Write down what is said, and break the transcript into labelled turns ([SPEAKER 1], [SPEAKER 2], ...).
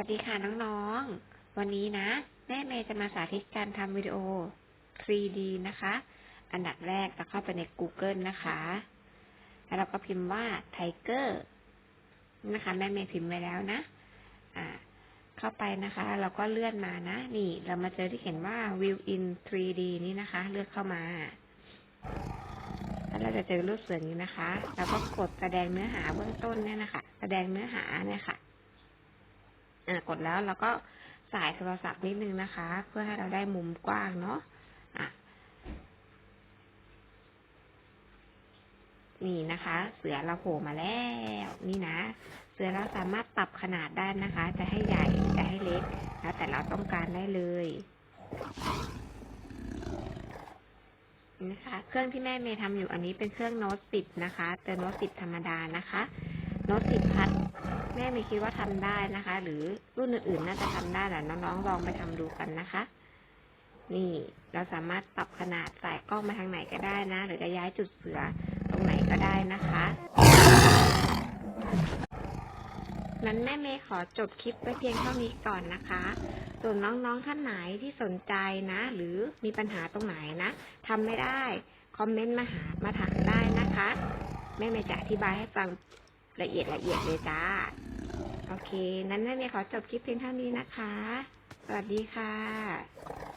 [SPEAKER 1] วัสดีค่ะน้องๆ วันนี้นะ แม่เมย์จะมาสาธิตการทำวิดีโอ 3D นะคะ อันดับแรกเราเข้าไปใน Google นะคะ แล้วเราก็พิมพ์ว่า Tiger นะคะ แม่เมย์พิมพ์ไว้แล้วนะ อ่า เข้าไปนะคะ เราก็เลื่อนมานะ นี่ เรามาเจอที่เขียนว่า View in 3D นี่นะคะ เลือกเข้ามา แล้วเราจะเจอรูปเสือนี้นะคะ แล้วก็กดแสดงเนื้อหาเบื้องต้นเนี่ยนะคะ แสดงเนื้อหาเนี่ยค่ะ กดแล้วเราก็สายโทรศัพท์นิดนึงนะคะ เพื่อให้เราได้มุมกว้างเนาะอะนี่นะคะ เสือเราโผล่มาแล้ว นี่นะ เสือเราสามารถปรับขนาดได้นะคะ จะให้ใหญ่จะให้เล็กแล้วแต่เราต้องการได้เลยนะคะ เครื่องที่แม่เมย์ทำอยู่อันนี้เป็นเครื่องโน้ตสิบนะคะเป็นโน้ตสิบธรรมดานะคะ โน้ตสิบพัดแม่ไม่คิดว่าทำได้นะคะ หรือรุ่นอื่นๆน่าจะทำได้แหละน้องๆลองไปทำดูกันนะคะ นี่เราสามารถปรับขนาดสายกล้องมาทางไหนก็ได้นะ หรือจะย้ายจุดเสือตรงไหนก็ได้นะคะนั้นแม่เมย์ขอจบคลิปไว้เพียงเท่านี้ก่อนนะคะ ส่วนน้องๆท่านไหนที่สนใจนะ หรือมีปัญหาตรงไหนนะทำไม่ได้ คอมเมนต์มาหามาถามได้นะคะ แม่เมย์จะอธิบายให้ฟัง ละเอียดละเอียดเลยจ้า โอเค นั้นแม่เมย์ขอจบคลิปเพียงเท่านี้นะคะ สวัสดีค่ะ